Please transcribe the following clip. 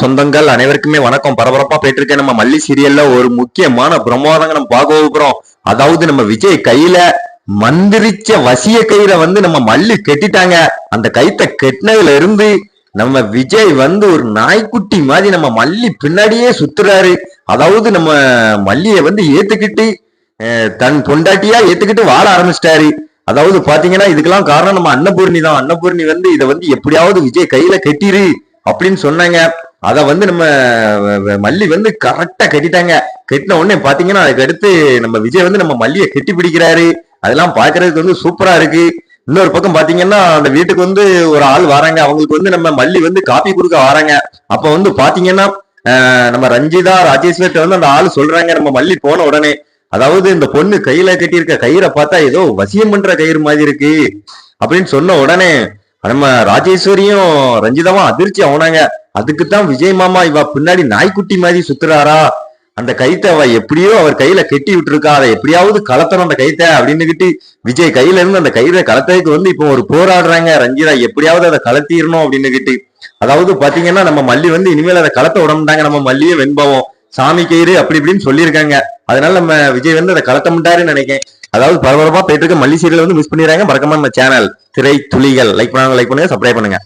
சொந்தங்கள் அனைவருக்குமே வணக்கம். பரபரப்பா போயிட்டு இருக்க நம்ம மல்லி சீரியல்ல ஒரு முக்கியமான பிரமாதங்க நம்ம பார்க்க போகிறோம் அதாவது நம்ம விஜய் கையில மந்திரிச்ச வசிய கயிறை வந்து நம்ம மல்லி கெட்டிட்டாங்க. அந்த கைத்தை கெட்டினதுல இருந்து நம்ம விஜய் வந்து ஒரு நாய்க்குட்டி மாதிரி நம்ம மல்லி பின்னாடியே சுத்துறாரு. அதாவது நம்ம மல்லிய வந்து ஏத்துக்கிட்டு தன் பொண்டாட்டியா ஏத்துக்கிட்டு வாழ ஆரம்பிச்சிட்டாரு. அதாவது பாத்தீங்கன்னா இதுக்கெல்லாம் காரணம் நம்ம அன்னபூர்ணி தான். அன்னபூர்ணி வந்து இதை வந்து எப்படியாவது விஜய் கையில கட்டிரு அப்படின்னு சொன்னாங்க. அதை வந்து நம்ம மல்லி வந்து கரெக்டா கட்டிட்டாங்க. கட்டின உடனே பாத்தீங்கன்னா அதுக்கு அடுத்து நம்ம விஜய் வந்து நம்ம மல்லியை கட்டி பிடிக்கிறாரு. அதெல்லாம் பாக்குறதுக்கு வந்து சூப்பரா இருக்கு. இன்னொரு பக்கம் பாத்தீங்கன்னா அந்த வீட்டுக்கு வந்து ஒரு ஆள் வராங்க. அவங்களுக்கு வந்து நம்ம மல்லி வந்து காப்பி கொடுக்க வராங்க. அப்ப வந்து பாத்தீங்கன்னா நம்ம ரஞ்சிதா ராஜேஸ்வர்ட்ட வந்து அந்த ஆள் சொல்றாங்க நம்ம மல்லி போன உடனே. அதாவது இந்த பொண்ணு கையில கட்டியிருக்க கயிறை பார்த்தா ஏதோ வசியம் பண்ற கயிறு மாதிரி இருக்கு. அப்படின்னு சொன்ன உடனே நம்ம ராஜேஸ்வரியும் ரஞ்சிதாவும் அதிர்ச்சி ஆனாங்க அதுக்குத்தான் விஜய் மாமா இவ பின்னாடி நாய்க்குட்டி மாதிரி சுத்துறாரா? அந்த கைத்தை அவ எப்படியோ அவர் கையில கெட்டி விட்டுருக்கா. அதை எப்படியாவது கலத்தணும் அந்த கைத்தை அப்படின்னுக்கிட்டு விஜய் கையில இருந்து அந்த கையில கலத்ததுக்கு வந்து இப்போ ஒரு போராடுறாங்க. ரஞ்சிதா எப்படியாவது அதை கலத்திடணும் அப்படின்னுக்கிட்டு அதாவது பாத்தீங்கன்னா நம்ம மல்லி வந்து இனிமேல் அதை கலத்த விடமாட்டாங்க. நம்ம மல்லியே வெண்பவம். சாமி கயிறு அப்படி இப்படின்னு சொல்லியிருக்காங்க. அதனால நம்ம விஜய் வந்து அதை கலத்த மாட்டாருன்னு நினைக்கிறேன். அதாவது பரபரப்பா போயிட்டு இருக்க மல்லி சீரியல் வந்து மிஸ் பண்ணிடுறாங்க. மறக்காம நம்ம சேனல் திரை துளிகள். லைக் பண்ணாங்க லைக் பண்ணுங்க சப்ஸ்கிரைப் பண்ணுங்க.